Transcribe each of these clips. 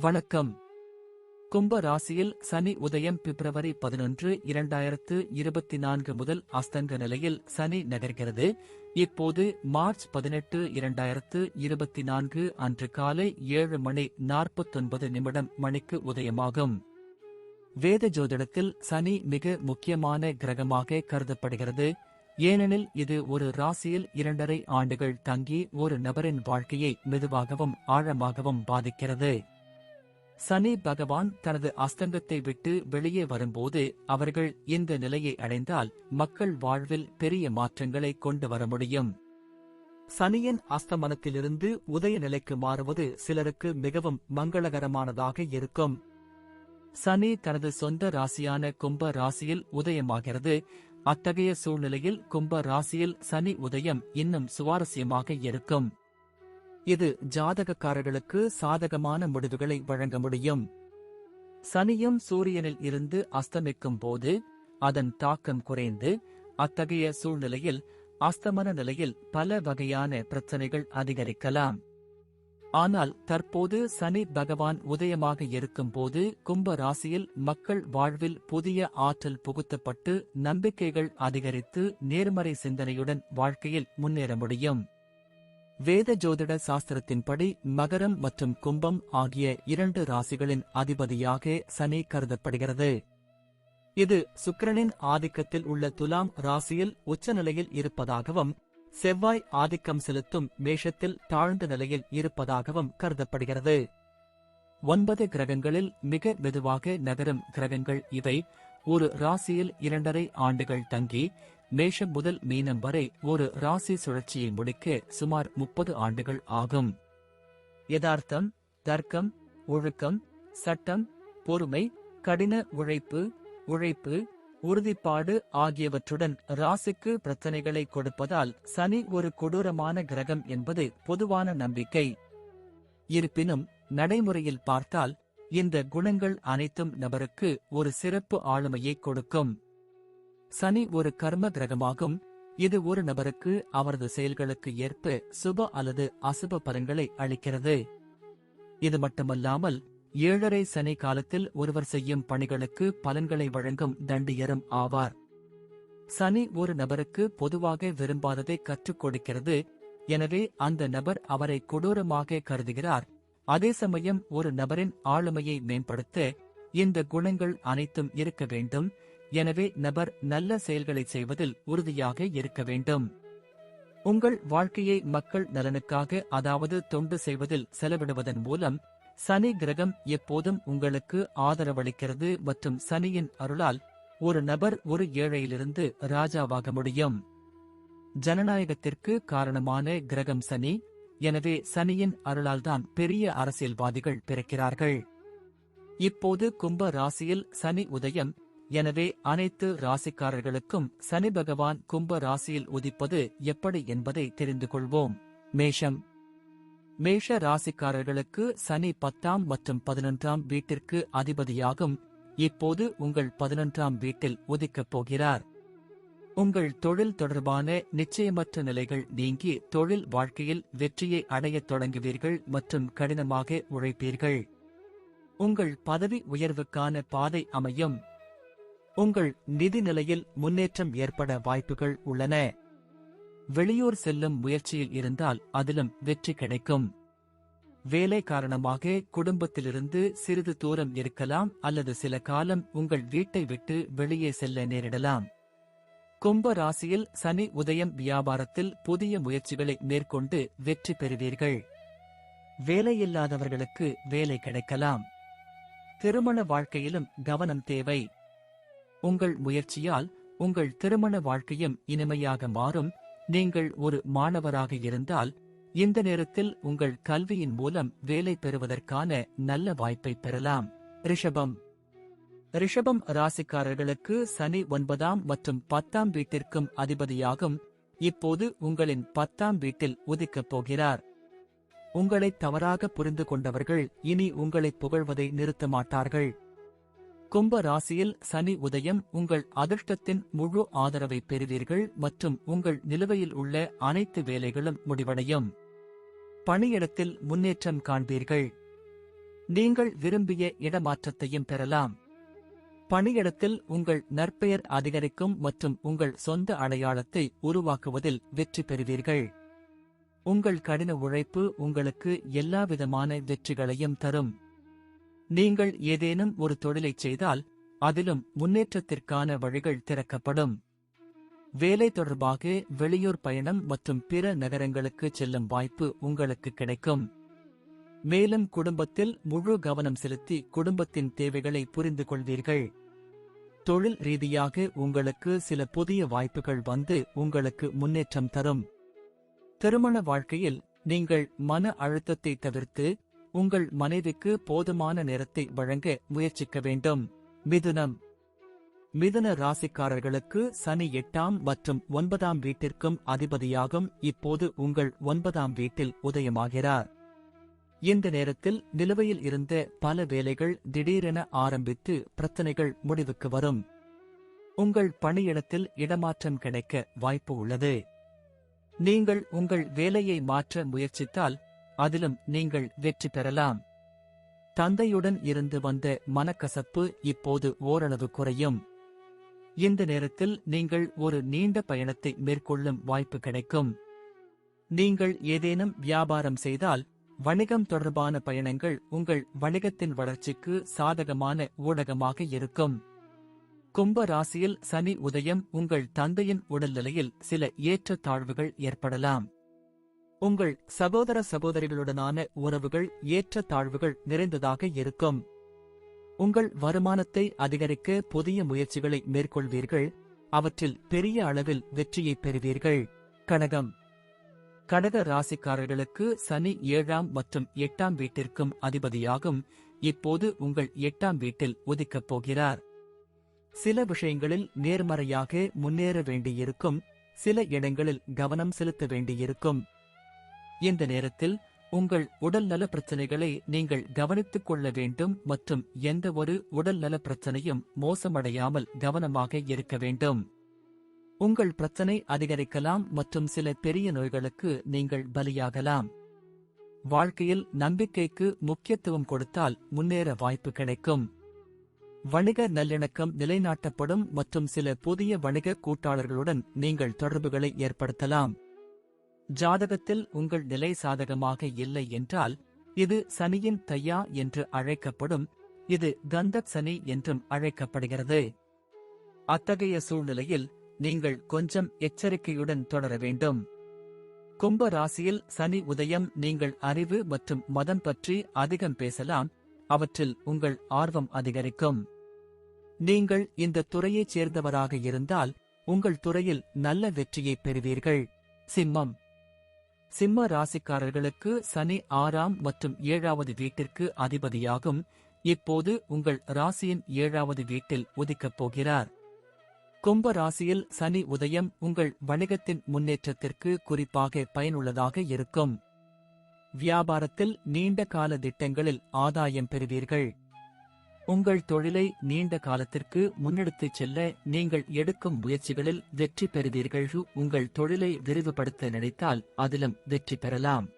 வணக்கம். கும்ப ராசியில் சனி உதயம் பிப்ரவரி பதினொன்று இரண்டாயிரத்து இருபத்தி நான்கு முதல் அஸ்தங்க நிலையில் சனி நகர்கிறது. இப்போது மார்ச் பதினெட்டு இரண்டாயிரத்து இருபத்தி நான்கு அன்று காலை ஏழு மணி நாற்பத்தொன்பது நிமிடம் மணிக்கு உதயமாகும். வேத ஜோதிடத்தில் சனி மிக முக்கியமான கிரகமாக கருதப்படுகிறது. ஏனெனில் இது ஒரு ராசியில் இரண்டரை ஆண்டுகள் தங்கி ஒரு நபரின் வாழ்க்கையை மெதுவாகவும் ஆழமாகவும் பாதிக்கிறது. சனி பகவான் தனது அஸ்தங்கத்தை விட்டு வெளியே வரும்போது அவர்கள் இந்த நிலையை அடைந்தால் மக்கள் வாழ்வில் பெரிய மாற்றங்களை கொண்டு வர முடியும். சனியின் அஸ்தமனத்திலிருந்து உதய நிலைக்கு மாறுவது சிலருக்கு மிகவும் மங்களகரமானதாக இருக்கும். சனி தனது சொந்த ராசியான கும்ப ராசியில் உதயமாகிறது. அத்தகைய சூழ்நிலையில் கும்ப ராசியில் சனி உதயம் இன்னும் சுவாரஸ்யமாக இருக்கும். இது ஜாதகக்காரர்களுக்கு சாதகமான முடிவுகளை வழங்க முடியும். சனியும் சூரியனில் இருந்து அஸ்தமிக்கும் போது அதன் தாக்கம் குறைந்து அத்தகைய சூழ்நிலையில் அஸ்தமன நிலையில் பல வகையான பிரச்சனைகள் அதிகரிக்கலாம். ஆனால் தற்போது சனி பகவான் உதயமாக இருக்கும்போது கும்ப ராசியில் மக்கள் வாழ்வில் புதிய ஆற்றல் புகுத்தப்பட்டு நம்பிக்கைகள் அதிகரித்து நேர்மறை சிந்தனையுடன் வாழ்க்கையில் முன்னேற முடியும். வேத ஜோதிட சாஸ்திரத்தின்படி மகரம் மற்றும் கும்பம் ஆகிய இரண்டு ராசிகளின் அதிபதியாக சனி கருதப்படுகிறது. இது சுக்கிரனின் ஆதிக்கத்தில் உள்ள துலாம் ராசியில் உச்சநிலையில் இருப்பதாகவும் செவ்வாய் ஆதிக்கம் செலுத்தும் மேஷத்தில் தாழ்ந்த நிலையில் இருப்பதாகவும் கருதப்படுகிறது. ஒன்பது கிரகங்களில் மிக மெதுவாக நகரும் கிரகங்கள் இவை. ஒரு ராசியில் இரண்டரை ஆண்டுகள் தங்கி மேஷம் முதல் மீனம் வரை ஒரு ராசி சுழற்சியை முடிக்க சுமார் முப்பது ஆண்டுகள் ஆகும். யதார்த்தம் தர்க்கம் ஒழுக்கம் சட்டம் பொறுமை கடின உழைப்பு உழைப்பு உறுதிப்பாடு ஆகியவற்றுடன் ராசிக்கு பிரச்சனைகளை கொடுப்பதால் சனி ஒரு கொடூரமான கிரகம் என்பது பொதுவான நம்பிக்கை. இருப்பினும் நடைமுறையில் பார்த்தால் இந்த குணங்கள் அனைத்தும் நபருக்கு ஒரு சிறப்பு ஆளுமையை கொடுக்கும். சனி ஒரு கர்ம கிரகமாகும். இது ஒரு நபருக்கு அவரது செயல்களுக்கு ஏற்ப சுப அல்லது அசுப பலன்களை அளிக்கிறது. இது மட்டுமல்லாமல் ஏழரை சனி காலத்தில் ஒருவர் செய்யும் பணிகளுக்கு பலன்களை வழங்கும் தண்டியரும் ஆவார். சனி ஒரு நபருக்கு பொதுவாக விரும்பாததை கற்றுக் கொடுக்கிறது. எனவே அந்த நபர் அவரை கொடூரமாக கருதுகிறார். அதே சமயம் ஒரு நபரின் ஆளுமையை மேம்படுத்த இந்த குணங்கள் அனைத்தும் இருக்க வேண்டும். எனவே நபர் நல்ல செயல்களை செய்வதில் உறுதியாக இருக்க வேண்டும். உங்கள் வாழ்க்கையை மக்கள் நலனுக்காக அதாவது தொண்டு செய்வதில் செலவிடுவதன் மூலம் சனி கிரகம் எப்போதும் உங்களுக்கு ஆதரவளிக்கிறது மற்றும் சனியின் அருளால் ஒரு நபர் ஒரு ஏழையிலிருந்து ராஜாவாக முடியும். ஜனநாயகத்திற்கு காரணமான கிரகம் சனி எனவே சனியின் அருளால்தான் பெரிய அரசியல்வாதிகள் பிறக்கிறார்கள். இப்போது கும்ப ராசியில் சனி உதயம் எனவே அனைத்து ராசிக்காரர்களுக்கும் சனி பகவான் கும்ப ராசியில் உதிப்பது எப்படி என்பதை தெரிந்து கொள்வோம். மேஷம். மேஷ ராசிக்காரர்களுக்கு சனி பத்தாம் மற்றும் பதினொன்றாம் வீட்டிற்கு அதிபதியாகும். இப்போது உங்கள் பதினொன்றாம் வீட்டில் உதிக்கப் போகிறார். உங்கள் தொழில் தொடர்பான நிச்சயமற்ற நிலைகள் நீங்கி தொழில் வாழ்க்கையில் வெற்றியை அடையத் தொடங்குவீர்கள் மற்றும் கடினமாக உழைப்பீர்கள். உங்கள் பதவி உயர்வுக்கான பாதை அமையும். உங்கள் நிதி நிலையில் முன்னேற்றம் ஏற்பட வாய்ப்புகள் உள்ளன. வெளியூர் செல்லும் முயற்சியில் இருந்தால் அதிலும் வெற்றி கிடைக்கும். வேலை காரணமாக குடும்பத்திலிருந்து சிறிது தூரம் இருக்கலாம் அல்லது சில காலம் உங்கள் வீட்டை விட்டு வெளியே செல்ல நேரிடலாம். கும்ப ராசியில் சனி உதயம் வியாபாரத்தில் புதிய முயற்சிகளை மேற்கொண்டு வெற்றி பெறுவீர்கள். வேலையில்லாதவர்களுக்கு வேலை கிடைக்கலாம். திருமண வாழ்க்கையிலும் கவனம் தேவை. உங்கள் முயற்சியால் உங்கள் திருமண வாழ்க்கையும் இனிமையாக மாறும். நீங்கள் ஒரு மாணவராக இருந்தால் இந்த நேரத்தில் உங்கள் கல்வியின் மூலம் வேலை பெறுவதற்கான நல்ல வாய்ப்பை பெறலாம். ரிஷபம். ரிஷபம் ராசிக்காரர்களுக்கு சனி ஒன்பதாம் மற்றும் பத்தாம் வீட்டிற்கும் அதிபதியாகும். இப்போது உங்களின் பத்தாம் வீட்டில் உதிக்கப் போகிறார். உங்களை தவறாக புரிந்து கொண்டவர்கள் இனி உங்களை புகழ்வதை நிறுத்த மாட்டார்கள் கும்ப ராசியில் சனி உதயம் உங்கள் அதிர்ஷ்டத்தின் முழு ஆதரவை பெறுவீர்கள் மற்றும் உங்கள் நிலுவையில் உள்ள அனைத்து வேலைகளும் முடிவடையும். பணியிடத்தில் முன்னேற்றம் காண்பீர்கள். நீங்கள் விரும்பிய இடமாற்றத்தையும் பெறலாம். பணியிடத்தில் உங்கள் நற்பெயர் அதிகரிக்கும் மற்றும் உங்கள் சொந்த அடையாளத்தை உருவாக்குவதில் வெற்றி பெறுவீர்கள். உங்கள் கடின உழைப்பு உங்களுக்கு எல்லாவிதமான வெற்றிகளையும் தரும். நீங்கள் ஏதேனும் ஒரு தொழிலைச் செய்தால் அதிலும் முன்னேற்றத்திற்கான வழிகள் திறக்கப்படும். வேலை தொடர்பாக வெளியூர் பயணம் மற்றும் பிற நகரங்களுக்கு செல்லும் வாய்ப்பு உங்களுக்கு கிடைக்கும். மேலும் குடும்பத்தில் முழு கவனம் செலுத்தி குடும்பத்தின் தேவைகளை புரிந்து கொள்வீர்கள். தொழில் ரீதியாக உங்களுக்கு சில புதிய வாய்ப்புகள் வந்து உங்களுக்கு முன்னேற்றம் தரும். திருமண வாழ்க்கையில் நீங்கள் மன அழுத்தத்தை தவிர்த்து உங்கள் மனைவிக்கு போதுமான நேரத்தை வழங்க முயற்சிக்க வேண்டும். மிதுனம். மிதுன ராசிக்காரர்களுக்கு சனி எட்டாம் மற்றும் ஒன்பதாம் வீட்டிற்கும் அதிபதியாகும். இப்போது உங்கள் ஒன்பதாம் வீட்டில் உதயமாகிறார். இந்த நேரத்தில் நிலுவையில் இருந்த பல வேலைகள் திடீரென ஆரம்பித்து பிரச்சனைகள் முடிவுக்கு வரும். உங்கள் பணியிடத்தில் இடமாற்றம் கிடைக்க வாய்ப்பு உள்ளது. நீங்கள் உங்கள் வேலையை மாற்ற முயற்சித்தால் அதிலும் நீங்கள் வெற்றி பெறலாம். தந்தையுடன் இருந்து வந்த மனக்கசப்பு இப்போது ஓரளவு குறையும். இந்த நேரத்தில் நீங்கள் ஒரு நீண்ட பயணத்தை மேற்கொள்ளும் வாய்ப்பு கிடைக்கும். நீங்கள் ஏதேனும் வியாபாரம் செய்தால் வணிகம் தொடர்பான பயணங்கள் உங்கள் வணிகத்தின் வளர்ச்சிக்கு சாதகமான ஊடகமாக இருக்கும். கும்ப ராசியில் சனி உதயம் உங்கள் தந்தையின் உடல்நிலையில் சில ஏற்ற தாழ்வுகள் ஏற்படலாம். உங்கள் சகோதர சகோதரிகளுடனான உறவுகள் ஏற்ற தாழ்வுகள் நிறைந்ததாக இருக்கும். உங்கள் வருமானத்தை அதிகரிக்க புதிய முயற்சிகளை மேற்கொள்வீர்கள். அவற்றில் பெரிய அளவில் வெற்றியை பெறுவீர்கள். கனகம் கடக ராசிக்காரர்களுக்கு சனி ஏழாம் மற்றும் எட்டாம் வீட்டிற்கும் அதிபதியாகும். இப்போது உங்கள் எட்டாம் வீட்டில் உதிக்கப் போகிறார். சில விஷயங்களில் நேர்மறையாக முன்னேற வேண்டியிருக்கும். சில இடங்களில் கவனம் செலுத்த வேண்டியிருக்கும். இந்த நேரத்தில் உங்கள் உடல்நல பிரச்சனைகளை நீங்கள் கவனித்துக் கொள்ள வேண்டும் மற்றும் எந்த ஒரு உடல்நல பிரச்சனையும் மோசமடையாமல் கவனமாக இருக்க வேண்டும். உங்கள் பிரச்சனை அதிகரிக்கலாம் மற்றும் சில பெரிய நோய்களுக்கு நீங்கள் பலியாகலாம். வாழ்க்கையில் நம்பிக்கைக்கு முக்கியத்துவம் கொடுத்தால் முன்னேற வாய்ப்பு கிடைக்கும். வணிக நல்லிணக்கம் நிலைநாட்டப்படும் மற்றும் சில புதிய வணிக கூட்டாளர்களுடன் நீங்கள் தொடர்புகளை ஏற்படுத்தலாம். ஜாதகத்தில் உங்கள் நிலை சாதகமாக இல்லை என்றால் இது சனியின் தையா என்று அழைக்கப்படும் இது கந்தக் சனி என்றும் அழைக்கப்படுகிறது. அத்தகைய சூழ்நிலையில் நீங்கள் கொஞ்சம் எச்சரிக்கையுடன் தொடர வேண்டும். கும்ப ராசியில் சனி உதயம் நீங்கள் அறிவு மற்றும் மதம் பற்றி அதிகம் பேசலாம் அவற்றில் உங்கள் ஆர்வம் அதிகரிக்கும். நீங்கள் இந்த துறையைச் சேர்ந்தவராக இருந்தால் உங்கள் துறையில் நல்ல வெற்றியை பெறுவீர்கள். சிம்மம். சிம்ம ராசிக்காரர்களுக்கு சனி ஆறாம் மற்றும் ஏழாவது வீட்டிற்கு அதிபதியாகும். இப்போது உங்கள் ராசியின் ஏழாவது வீட்டில் உதிக்கப் போகிறார். கும்ப ராசியில் சனி உதயம் உங்கள் வணிகத்தின் முன்னேற்றத்திற்கு குறிப்பாக பயனுள்ளதாக இருக்கும். வியாபாரத்தில் நீண்ட கால திட்டங்களில் ஆதாயம் பெறுவீர்கள். உங்கள் தொழிலை நீண்ட காலத்திற்கு முன்னெடுத்துச் செல்ல நீங்கள் எடுக்கும் முயற்சிகளில் வெற்றி பெறுவீர்கள். உங்கள் தொழிலை விரிவுபடுத்த நினைத்தால் அதிலும் வெற்றி பெறலாம்.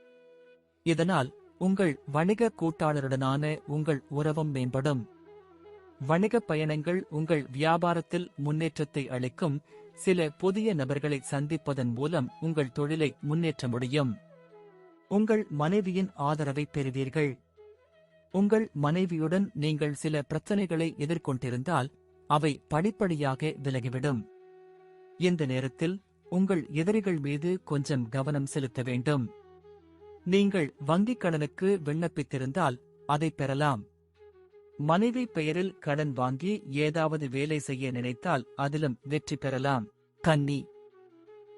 இதனால் உங்கள் வணிக கூட்டாளருடனான உங்கள் உறவும் மேம்படும். வணிகப் பயணங்கள் உங்கள் வியாபாரத்தில் முன்னேற்றத்தை அளிக்கும். சில புதிய நபர்களை சந்திப்பதன் மூலம் உங்கள் தொழிலை முன்னேற்ற முடியும். உங்கள் மனைவியின் ஆதரவை பெறுவீர்கள். உங்கள் மனைவியுடன் நீங்கள் சில பிரச்சனைகளை எதிர்கொண்டிருந்தால் அவை படிப்படியாக விலகிவிடும். இந்த நேரத்தில் உங்கள் எதிரிகள் மீது கொஞ்சம் கவனம் செலுத்த வேண்டும். நீங்கள் வங்கிக் கடனுக்கு விண்ணப்பித்திருந்தால் அதை பெறலாம். மனைவி பெயரில் கடன் வாங்கி ஏதாவது வேலை செய்ய நினைத்தால் அதிலும் வெற்றி பெறலாம். கன்னி.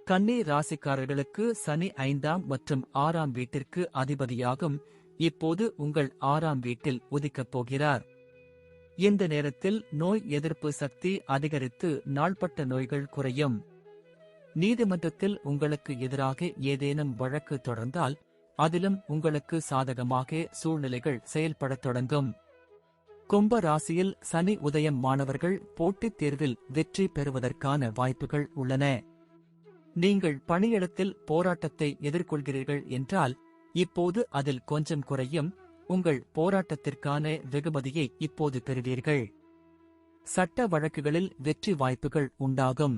கன்னி ராசிக்காரர்களுக்கு சனி ஐந்தாம் மற்றும் ஆறாம் வீட்டிற்கு அதிபதியாகும். இப்போது உங்கள் ஆறாம் வீட்டில் உதிக்கப் போகிறார். இந்த நேரத்தில் நோய் எதிர்ப்பு சக்தி அதிகரித்து நாள்பட்ட நோய்கள் குறையும். நீதிமன்றத்தில் உங்களுக்கு எதிராக ஏதேனும் வழக்கு தொடர்ந்தால் அதிலும் உங்களுக்கு சாதகமாக சூழ்நிலைகள் செயல்படத் தொடங்கும். கும்ப ராசியில் சனி உதயம் மாணவர்கள் போட்டித் தேர்வில் வெற்றி பெறுவதற்கான வாய்ப்புகள் உள்ளன. நீங்கள் பணியிடத்தில் போராட்டத்தை எதிர்கொள்கிறீர்கள் என்றால் இப்போது அதில் கொஞ்சம் குறையும். உங்கள் போராட்டத்திற்கான வெகுமதியை இப்போது பெறுவீர்கள். சட்ட வழக்குகளில் வெற்றி வாய்ப்புகள் உண்டாகும்.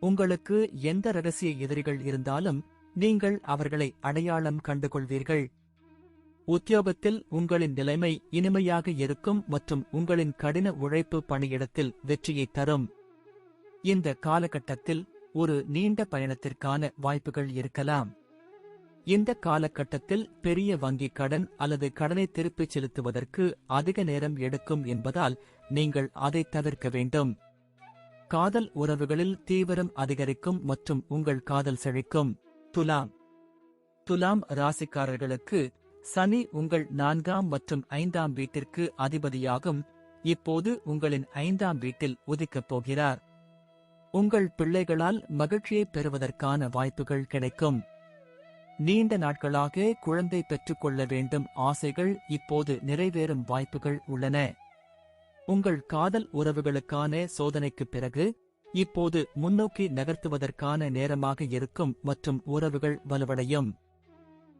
உங்களுக்கு எந்த ரகசிய எதிரிகள் இருந்தாலும் நீங்கள் அவர்களை அடையாளம் கண்டுகொள்வீர்கள். உத்தியோகத்தில் உங்களின் நிலைமை இனிமையாக இருக்கும் மற்றும் உங்களின் கடின உழைப்பு பணியிடத்தில் வெற்றியை தரும். இந்த காலகட்டத்தில் ஒரு நீண்ட பயணத்திற்கான வாய்ப்புகள் இருக்கலாம். இந்த காலகட்டத்தில் பெரிய வங்கி கடன் அல்லது கடனை திருப்பிச் செலுத்துவதற்கு அதிக நேரம் எடுக்கும் என்பதால் நீங்கள் அதை தவிர்க்க வேண்டும். காதல் உறவுகளில் தீவிரம் அதிகரிக்கும் மற்றும் உங்கள் காதல் செழிக்கும். துலாம். துலாம் ராசிக்காரர்களுக்கு சனி உங்கள் நான்காம் மற்றும் ஐந்தாம் வீட்டிற்கு அதிபதியாகும். இப்போது உங்களின் ஐந்தாம் வீட்டில் உதிக்கப் போகிறார். உங்கள் பிள்ளைகளால் மகிழ்ச்சியை பெறுவதற்கான வாய்ப்புகள் கிடைக்கும். நீண்ட நாட்களாக குழந்தை பெற்றுக்கொள்ள வேண்டும் ஆசைகள் இப்போது நிறைவேறும் வாய்ப்புகள் உள்ளன. உங்கள் காதல் உறவுகளுக்கான சோதனைக்குப் பிறகு இப்போது முன்னோக்கி நகர்த்துவதற்கான நேரமாக இருக்கும் மற்றும் உறவுகள் வலுவடையும்.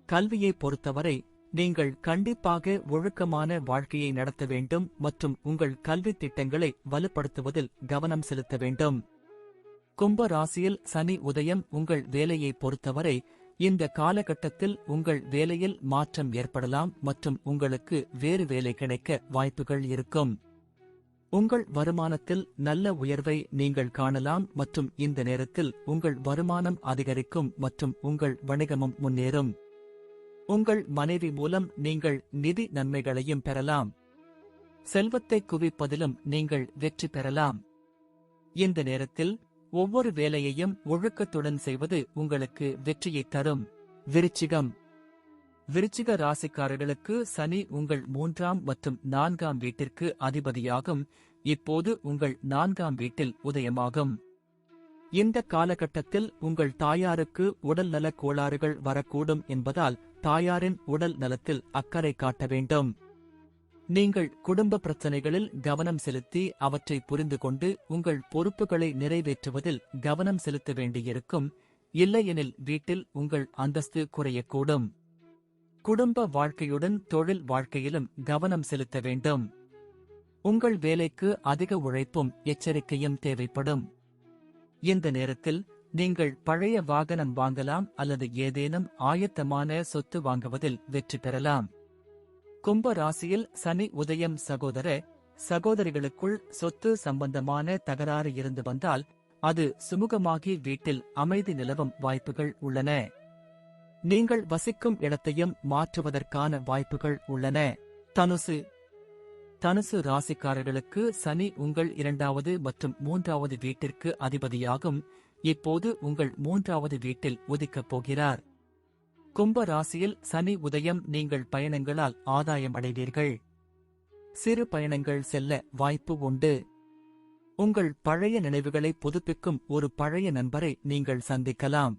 கல்வியை பொறுத்தவரை நீங்கள் கண்டிப்பாக ஒழுக்கமான வாழ்க்கையை நடத்த வேண்டும் மற்றும் உங்கள் கல்வித் திட்டங்களை வலுப்படுத்துவதில் கவனம் செலுத்த வேண்டும். கும்ப ராசியில் சனி உதயம் உங்கள் வேலையை பொறுத்தவரை இந்த காலகட்டத்தில் உங்கள் வேலையில் மாற்றம் ஏற்படலாம் மற்றும் உங்களுக்கு வேறு வேலை கிடைக்க வாய்ப்புகள் இருக்கும். உங்கள் வருமானத்தில் நல்ல உயர்வை நீங்கள் காணலாம் மற்றும் இந்த நேரத்தில் உங்கள் வருமானம் அதிகரிக்கும் மற்றும் உங்கள் வணிகமும் முன்னேறும். உங்கள் மனைவி மூலம் நீங்கள் நிதி நன்மைகளையும் பெறலாம். செல்வத்தை குவிப்பதிலும் நீங்கள் வெற்றி பெறலாம். இந்த நேரத்தில் ஒவ்வொரு வேலையையும் ஒழுக்கத்துடன் செய்வது உங்களுக்கு வெற்றியை தரும். விருச்சிகம். விருச்சிக ராசிக்காரர்களுக்கு சனி உங்கள் மூன்றாம் மற்றும் நான்காம் வீட்டிற்கு அதிபதியாகும். இப்போது உங்கள் நான்காம் வீட்டில் உதயமாகும். இந்த காலகட்டத்தில் உங்கள் தாயாருக்கு உடல் நலக் கோளாறுகள் வரக்கூடும் என்பதால் தாயாரின் உடல் நலத்தில் அக்கறை காட்ட வேண்டும். நீங்கள் குடும்ப பிரச்சனைகளில் கவனம் செலுத்தி அவற்றை புரிந்து கொண்டு உங்கள் பொறுப்புகளை நிறைவேற்றுவதில் கவனம் செலுத்த வேண்டியிருக்கும். இல்லையெனில் வீட்டில் உங்கள் அந்தஸ்து குறையக்கூடும். குடும்ப வாழ்க்கையுடன் தொழில் வாழ்க்கையிலும் கவனம் செலுத்த வேண்டும். உங்கள் வேலைக்கு அதிக உழைப்பும் எச்சரிக்கையும் தேவைப்படும். இந்த நேரத்தில் நீங்கள் பழைய வாகனம் வாங்கலாம் அல்லது ஏதேனும் ஆயத்தமான சொத்து வாங்குவதில் வெற்றி பெறலாம். கும்ப ராசியில் சனி உதயம் சகோதர சகோதரிகளுக்குள் சொத்து சம்பந்தமான தகராறு இருந்து வந்தால் அது சுமூகமாகி வீட்டில் அமைதி நிலவும் வாய்ப்புகள் உள்ளன. நீங்கள் வசிக்கும் இடத்தையும் மாற்றுவதற்கான வாய்ப்புகள் உள்ளன. தனுசு. தனுசு ராசிக்காரர்களுக்கு சனி உங்கள் இரண்டாவது மற்றும் மூன்றாவது வீட்டிற்கு அதிபதியாகும். இப்போது உங்கள் மூன்றாவது வீட்டில் உதிக்கப் போகிறார். கும்ப ராசியில் சனி உதயம் நீங்கள் பயணங்களால் ஆதாயம் அடைவீர்கள். சிறு பயணங்கள் செல்ல வாய்ப்பு உண்டு. உங்கள் பழைய நினைவுகளை புதுப்பிக்கும் ஒரு பழைய நண்பரை நீங்கள் சந்திக்கலாம்.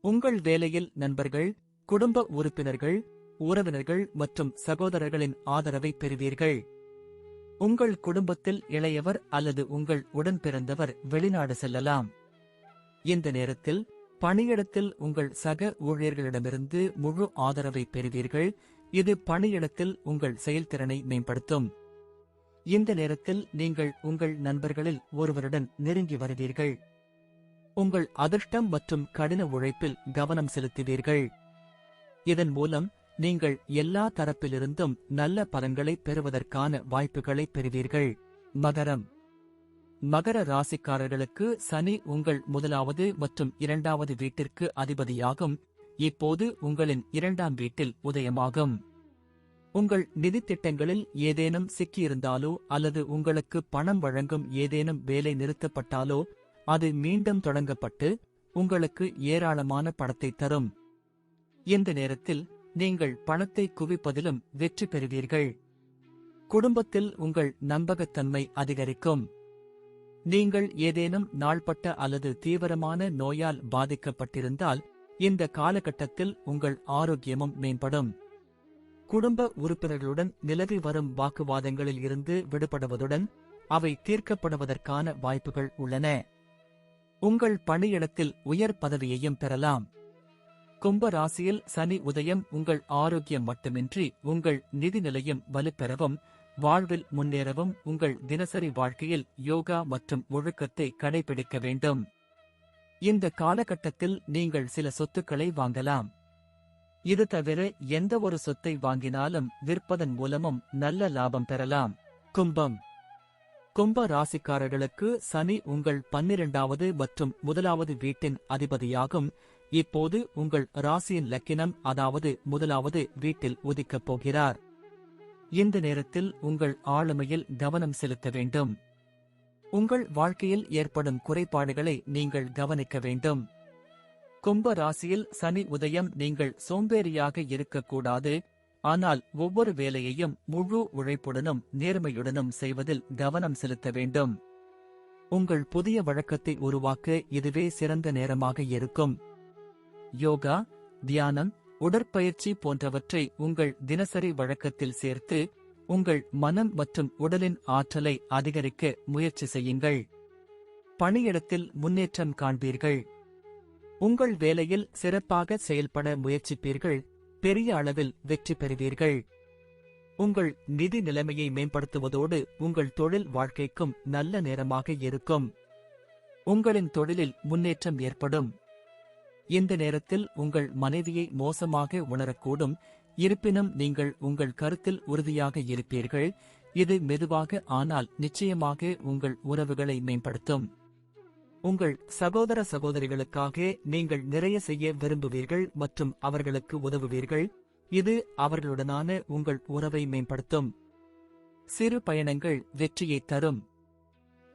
உங்கள் வேலையில் நண்பர்கள் குடும்ப உறுப்பினர்கள் உறவினர்கள் மற்றும் சகோதரர்களின் ஆதரவை பெறுவீர்கள். உங்கள் குடும்பத்தில் இளையவர் அல்லது உங்கள் உடன் பிறந்தவர் வெளிநாடு செல்லலாம். இந்த நேரத்தில் பணியிடத்தில் உங்கள் சக ஊழியர்களிடமிருந்து முழு ஆதரவை பெறுவீர்கள். இது பணியிடத்தில் உங்கள் செயல்திறனை மேம்படுத்தும். இந்த நேரத்தில் நீங்கள் உங்கள் நண்பர்களில் ஒருவருடன் நெருங்கி வருவீர்கள். உங்கள் அதிர்ஷ்டம் மற்றும் கடின உழைப்பில் கவனம் செலுத்துவீர்கள். இதன் மூலம் நீங்கள் எல்லா தரப்பிலிருந்தும் நல்ல பலன்களை பெறுவதற்கான வாய்ப்புகளை பெறுவீர்கள். மகரம். மகர ராசிக்காரர்களுக்கு சனி உங்கள் முதலாவது மற்றும் இரண்டாவது வீட்டிற்கு அதிபதியாகும். இப்போது உங்களின் இரண்டாம் வீட்டில் உதயமாகும். உங்கள் நிதித் திட்டங்களில் ஏதேனும் சிக்கியிருந்தாலோ அல்லது உங்களுக்கு பணம் வழங்கும் ஏதேனும் வேலை நிறுத்தப்பட்டாலோ அது மீண்டும் தொடங்கப்பட்டு உங்களுக்கு ஏராளமான பணத்தை தரும். இந்த நேரத்தில் நீங்கள் பணத்தை குவிப்பதிலும் வெற்றி பெறுவீர்கள். குடும்பத்தில் உங்கள் நம்பகத்தன்மை அதிகரிக்கும். நீங்கள் ஏதேனும் நாள்பட்ட அல்லது தீவிரமான நோயால் பாதிக்கப்பட்டிருந்தால் இந்த காலகட்டத்தில் உங்கள் ஆரோக்கியமும் மேம்படும். குடும்ப உறுப்பினர்களுடன் நிலவி வரும் வாக்குவாதங்களில் இருந்து விடுபடுவதுடன் அவை தீர்க்கப்படுவதற்கான வாய்ப்புகள் உள்ளன. உங்கள் பணியிடத்தில் உயர் பதவியையும் பெறலாம். கும்ப ராசியில் சனி உதயம் உங்கள் ஆரோக்கியம் மட்டுமின்றி உங்கள் நிதி நிலையம் வலுப்பெறவும் வாழ்வில் முன்னேறவும் உங்கள் தினசரி வாழ்க்கையில் யோகா மற்றும் ஒழுக்கத்தை கடைபிடிக்க வேண்டும். இந்த காலகட்டத்தில் நீங்கள் சில சொத்துக்களை வாங்கலாம். இது தவிர எந்த ஒரு சொத்தை வாங்கினாலும் விற்பதன் மூலமும் நல்ல லாபம் பெறலாம். கும்பம். கும்ப ராசிக்காரர்களுக்கு சனி உங்கள் பன்னிரண்டாவது மற்றும் முதலாவது வீட்டின் அதிபதியாகும். இப்போது உங்கள் ராசியின் லக்கினம் அதாவது முதலாவது வீட்டில் உதிக்கப் போகிறார். இந்த நேரத்தில் உங்கள் ஆளுமையில் கவனம் செலுத்த வேண்டும். உங்கள் வாழ்க்கையில் ஏற்படும் குறைபாடுகளை நீங்கள் கவனிக்க வேண்டும். கும்ப ராசியில் சனி உதயம் நீங்கள் சோம்பேறியாக இருக்கக்கூடாது. ஆனால் ஒவ்வொரு வேலையையும் முழு உழைப்புடனும் நேர்மையுடனும் செய்வதில் கவனம் செலுத்த வேண்டும். உங்கள் புதிய வழக்கத்தை உருவாக்க இதுவே சிறந்த நேரமாக இருக்கும். யோகா தியானம் உடற்பயிற்சி போன்றவற்றை உங்கள் தினசரி வழக்கத்தில் சேர்த்து உங்கள் மனம் மற்றும் உடலின் ஆற்றலை அதிகரிக்க முயற்சி செய்யுங்கள். பணியிடத்தில் முன்னேற்றம் காண்பீர்கள். உங்கள் வேலையில் சிறப்பாக செயல்பட முயற்சிப்பீர்கள். பெரிய அளவில் வெற்றி பெறுவீர்கள். உங்கள் நிதி நிலைமையை மேம்படுத்துவதோடு உங்கள் தொழில் வாழ்க்கைக்கும் நல்ல நேரமாக இருக்கும். உங்களின் தொழிலில் முன்னேற்றம் ஏற்படும். இந்த நேரத்தில் உங்கள் மனைவியை மோசமாக உணரக்கூடும். இருப்பினும் நீங்கள் உங்கள் கருத்தில் உறுதியாக இருப்பீர்கள். இது மெதுவாக ஆனால் நிச்சயமாக உங்கள் உறவுகளை மேம்படுத்தும். உங்கள் சகோதர சகோதரிகளுக்காக நீங்கள் நிறைய செய்ய விரும்புவீர்கள் மற்றும் அவர்களுக்கு உதவுவீர்கள். இது அவர்களுடனான உங்கள் உறவை மேம்படுத்தும். சிறு பயணங்கள் வெற்றியை தரும்.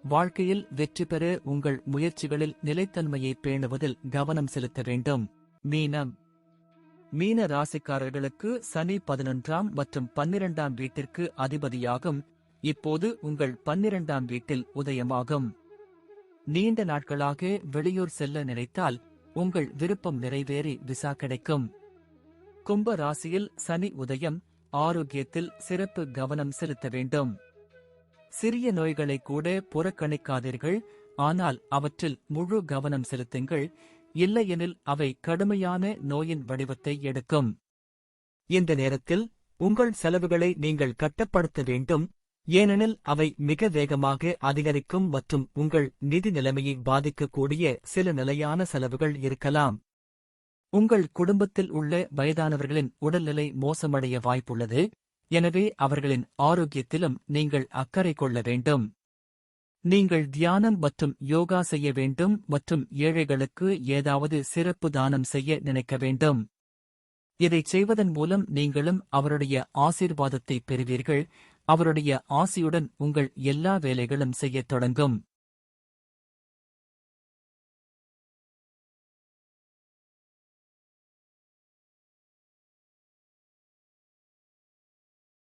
வாழ்க்கையில் வெற்றி பெற உங்கள் முயற்சிகளில் நிலைத்தன்மையை பேணுவதில் கவனம் செலுத்த வேண்டும். மீனம். மீன ராசிக்காரர்களுக்கு சனி பதினொன்றாம் மற்றும் பன்னிரண்டாம் வீட்டிற்கு அதிபதியாகும். இப்போது உங்கள் பன்னிரண்டாம் வீட்டில் உதயமாகும். நீண்ட நாட்களாக வெளியூர் செல்ல நினைத்தால் உங்கள் விருப்பம் நிறைவேறி விசா கிடைக்கும். கும்ப ராசியில் சனி உதயம் ஆரோக்கியத்தில் சிறப்பு கவனம் செலுத்த வேண்டும். சிறிய நோய்களை கூட புறக்கணிக்காதீர்கள். ஆனால் அவற்றில் முழு கவனம் செலுத்துங்கள். இல்லையெனில் அவை கடுமையான நோயின் வடிவத்தை எடுக்கும். இந்த நேரத்தில் உங்கள் செலவுகளை நீங்கள் கட்டுப்படுத்த வேண்டும். ஏனெனில் அவை மிக வேகமாக அதிகரிக்கும் மற்றும் உங்கள் நிதி நிலைமையை பாதிக்கக்கூடிய சில நிலையான செலவுகள் இருக்கலாம். உங்கள் குடும்பத்தில் உள்ள வயதானவர்களின் உடல்நிலை மோசமடைய வாய்ப்புள்ளது. எனவே அவர்களின் ஆரோக்கியத்திலும் நீங்கள் அக்கறை கொள்ள வேண்டும். நீங்கள் தியானம் மற்றும் யோகா செய்ய வேண்டும் மற்றும் ஏழைகளுக்கு ஏதாவது சிறப்பு தானம் செய்ய நினைக்க வேண்டும். இதைச் செய்வதன் மூலம் நீங்களும் அவருடைய ஆசீர்வாதத்தை பெறுவீர்கள். அவருடைய ஆசியுடன் உங்கள் எல்லா வேலைகளும் செய்யத் தொடங்கும்.